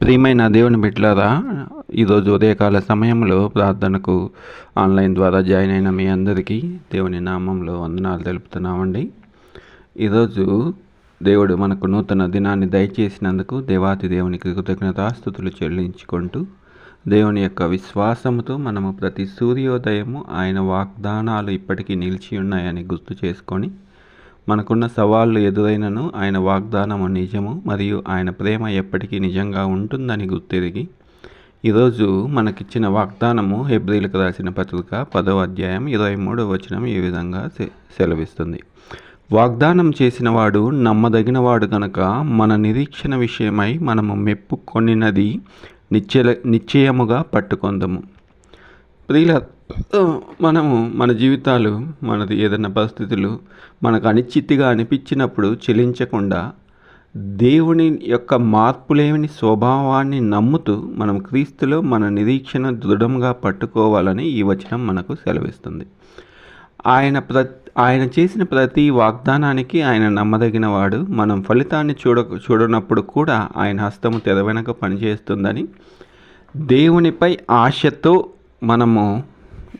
ప్రియమైన దేవుని బిడ్డలారా ఈరోజు ఉదయకాల సమయంలో ప్రార్థనకు ఆన్లైన్ ద్వారా జాయిన్ అయిన మీ అందరికీ దేవుని నామంలో వందనాలు తెలుపుతున్నామండి. ఈరోజు దేవుడు మనకు నూతన దినాన్ని దయచేసినందుకు దేవాతి దేవునికి కృతజ్ఞతాస్థుతులు చెల్లించుకుంటూ దేవుని యొక్క విశ్వాసముతో మనము ప్రతి సూర్యోదయము ఆయన వాగ్దానాలు ఇప్పటికీ నిలిచి ఉన్నాయని గుర్తు చేసుకొని మనకున్న సవాళ్ళు ఎదురైనను ఆయన వాగ్దానము నిజము మరియు ఆయన ప్రేమ ఎప్పటికీ నిజంగా ఉంటుందని గుర్తెరిగి ఈరోజు మనకిచ్చిన వాగ్దానము హెబ్రిలకు రాసిన పత్రిక పదవ అధ్యాయం ఇరవై మూడవ వచనం ఈ విధంగా సెలవిస్తుంది. వాగ్దానం చేసిన వాడు నమ్మదగినవాడు కనుక మన నిరీక్షణ విషయమై మనము మెప్పు కొనినది నిశ్చయ నిశ్చయముగా పట్టుకొందము. ప్రియుల మనము మన జీవితాలు మనది ఏదైనా పరిస్థితులు మనకు అనిశ్చితిగా అనిపించినప్పుడు చెలించకుండా దేవుని యొక్క మార్పులేని స్వభావాన్ని నమ్ముతూ మనం క్రీస్తులో మన నిరీక్షణ దృఢంగా పట్టుకోవాలని ఈ వచనం మనకు సెలవిస్తుంది. ఆయన ప్ర ఆయన చేసిన ప్రతి వాగ్దానానికి ఆయన నమ్మదగిన వాడు మనం ఫలితాన్ని చూడ చూడనప్పుడు కూడా ఆయన హస్తము తెరవెనక పనిచేస్తుందని దేవునిపై ఆశతో మనము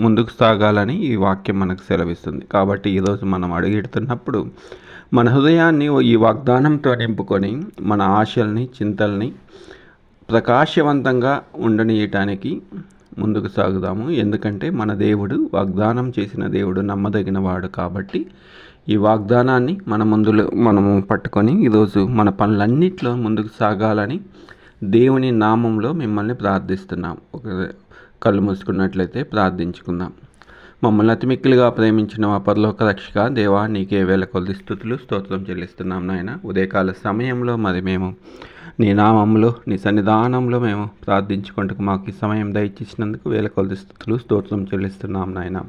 ముందుకు సాగాలని ఈ వాక్యం మనకు సెలవిస్తుంది. కాబట్టి ఈరోజు మనం అడుగెడుతున్నప్పుడు మన హృదయాన్ని ఈ వాగ్దానంతో నింపుకొని మన ఆశల్ని చింతల్ని ప్రకాశవంతంగా ఉండనీయటానికి ముందుకు సాగుదాము. ఎందుకంటే మన దేవుడు వాగ్దానం చేసిన దేవుడు నమ్మదగిన వాడు కాబట్టి ఈ వాగ్దానాన్ని మన ముందులో మనము పట్టుకొని ఈరోజు మన పనులన్నింటిలో ముందుకు సాగాలని దేవుని నామంలో మిమ్మల్ని ప్రార్థిస్తున్నాం. ఒక కళ్ళు మూసుకున్నట్లయితే ప్రార్థించుకుందాం. మమ్మల్ని అతిమిక్కులుగా ప్రేమించిన మా పరలోక రక్షక దేవా నీకే వేల కొద్ది స్థుతులు స్తోత్రం చెల్లిస్తున్నాం నాయన. ఉదయకాల సమయంలో మరి మేము నీ నామంలో నీ సన్నిధానంలో మేము ప్రార్థించుకుంటూ మాకు ఈ సమయం దయచేసినందుకు వేల కొద్ది స్థుతులు స్తోత్రం చెల్లిస్తున్నాం నాయన.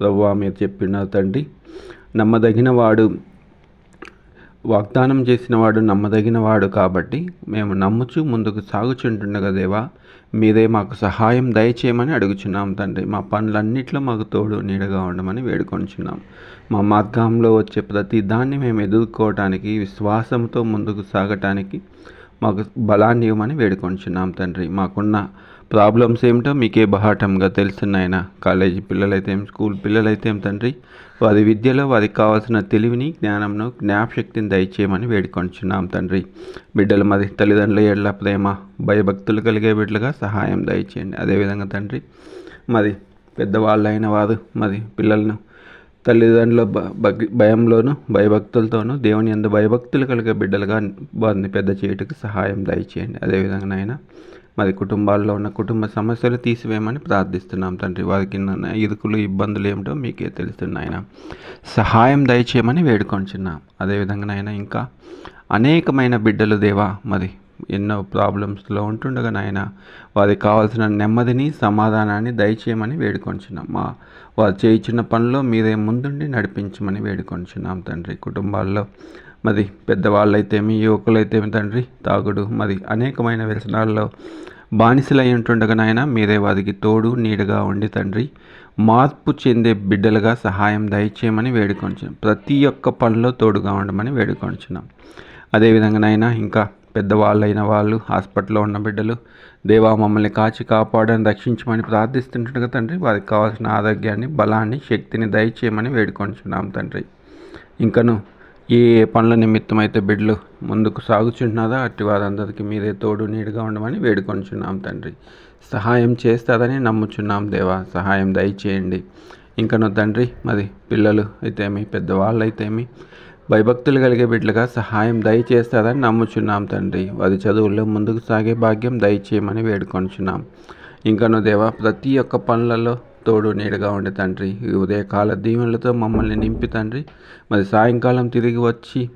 ప్రభువా మీరు చెప్పిన తండ్రి నమ్మదగిన వాడు వాగ్దానం చేసినవాడు నమ్మదగినవాడు కాబట్టి మేము నమ్ముచు ముందుకు సాగుచుంటుండగా దేవా మీదే మాకు సహాయం దయచేయమని అడుగుచున్నాం తండ్రి. మా పనులన్నింటిలో మాకు తోడు నీడగా ఉండమని వేడుకొనిచున్నాం మా మార్గంలో వచ్చే ప్రతి దాన్ని మేము ఎదుర్కోవటానికి విశ్వాసంతో ముందుకు సాగటానికి మాకు బలాన్ని ఇవ్వమని వేడుకొనిచున్నాం తండ్రి. మాకున్న ప్రాబ్లమ్స్ ఏమిటో మీకే బహాటంగా తెలుస్తున్నాయన కాలేజీ పిల్లలైతే స్కూల్ పిల్లలైతే తండ్రి? వారి విద్యలో వారికి కావాల్సిన తెలివిని జ్ఞానంను జ్ఞాపశక్తిని దయచేయమని వేడుకొంచున్నాం తండ్రి. బిడ్డలు మరి తల్లిదండ్రుల ఏళ్ళ ప్రేమ భయభక్తులు కలిగే బిడ్డలుగా సహాయం దయచేయండి. అదేవిధంగా తండ్రి మరి పెద్దవాళ్ళైన వారు మరి పిల్లలను తల్లిదండ్రుల భయంలోను భయభక్తులతోనూ దేవుని ఎందు భయభక్తులు కలిగే బిడ్డలుగా వారిని పెద్ద చేయటకు సహాయం దయచేయండి. అదేవిధంగా నాయన మరి కుటుంబాల్లో ఉన్న కుటుంబ సమస్యలు తీసివేయమని ప్రార్థిస్తున్నాం తండ్రి. వారికి ఇరుకులు ఇబ్బందులు ఏమిటో మీకే తెలుస్తున్నాయన సహాయం దయచేయమని వేడుకొంచున్నాం. అదేవిధంగా నాయన ఇంకా అనేకమైన బిడ్డలు దేవా మరి ఎన్నో ప్రాబ్లమ్స్లో ఉంటుండగా నాయన వారికి కావాల్సిన నెమ్మదిని సమాధానాన్ని దయచేయమని వేడుకొంచున్నాం. మా వారు చేయించిన పనిలో మీరే ముందుండి నడిపించమని వేడుకొంచున్నాం తండ్రి. కుటుంబాల్లో మరి పెద్దవాళ్ళైతేమి యువకులైతేమి తండ్రి తాగుడు మరి అనేకమైన వ్యసనాల్లో బానిసలై ఉంటుండగా నాయన మీరే వారికి తోడు నీడగా ఉండి తండ్రి మార్పు చెందే బిడ్డలుగా సహాయం దయచేయమని వేడుకొంచున్నాం. ప్రతి ఒక్క పనిలో తోడుగా ఉండమని వేడుకొంచున్నాం. అదేవిధంగా నాయన ఇంకా పెద్దవాళ్ళైన వాళ్ళు హాస్పిటల్లో ఉన్న బిడ్డలు దేవా మమ్మల్ని కాచి కాపాడని రక్షించమని ప్రార్థిస్తుంటుండగా తండ్రి వారికి కావాల్సిన ఆరోగ్యాన్ని బలాన్ని శక్తిని దయచేయమని వేడుకొంచున్నాం తండ్రి. ఇంకను ఏ పనుల నిమిత్తం అయితే బిడ్డలు ముందుకు సాగుచున్నారో అట్టి వారందరికీ మీరే తోడు నీడుగా ఉండమని వేడుకొంచున్నాం తండ్రి. సహాయం చేస్తారని నమ్ముచున్నాం దేవా సహాయం దయచేయండి. ఇంకను తండ్రి మరి పిల్లలు అయితేమి పెద్దవాళ్ళు అయితేమి భయభక్తులు కలిగే బిడ్డలుగా సహాయం దయచేస్తారని నమ్ముచున్నాం తండ్రి. వారి చదువుల్లో ముందుకు సాగే భాగ్యం దయచేయమని వేడుకొంచున్నాం. ఇంకను దేవా ప్రతి ఒక్క పనులలో తోడు నీడగా ఉండే తండ్రి. ఈ ఉదయకాల దీవెనలతో మమ్మల్ని నింపి తండ్రి. మరి సాయంకాలం తిరిగి వచ్చి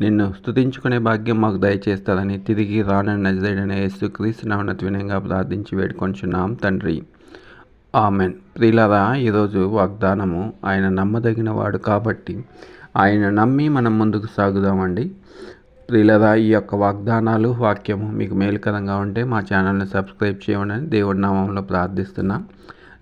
నిన్ను స్థుతించుకునే భాగ్యం మాకు దయచేస్తారని తిరిగి రానని నజరేడనే యేసు క్రీస్తునామన వినయంగా ప్రార్థించి వేడుకొంచున్నాం తండ్రి. ఆమెన్. ప్రియులరా ఈరోజు వాగ్దానము ఆయన నమ్మదగిన వాడు కాబట్టి ఆయన నమ్మి మనం ముందుకు సాగుదామండి. ప్రియులరా ఈ యొక్క వాగ్దానాలు వాక్యము మీకు మేలుకరంగా ఉంటే మా ఛానల్ని సబ్స్క్రైబ్ చేయమని దేవుడి నామంలో ప్రార్థిస్తున్నాం.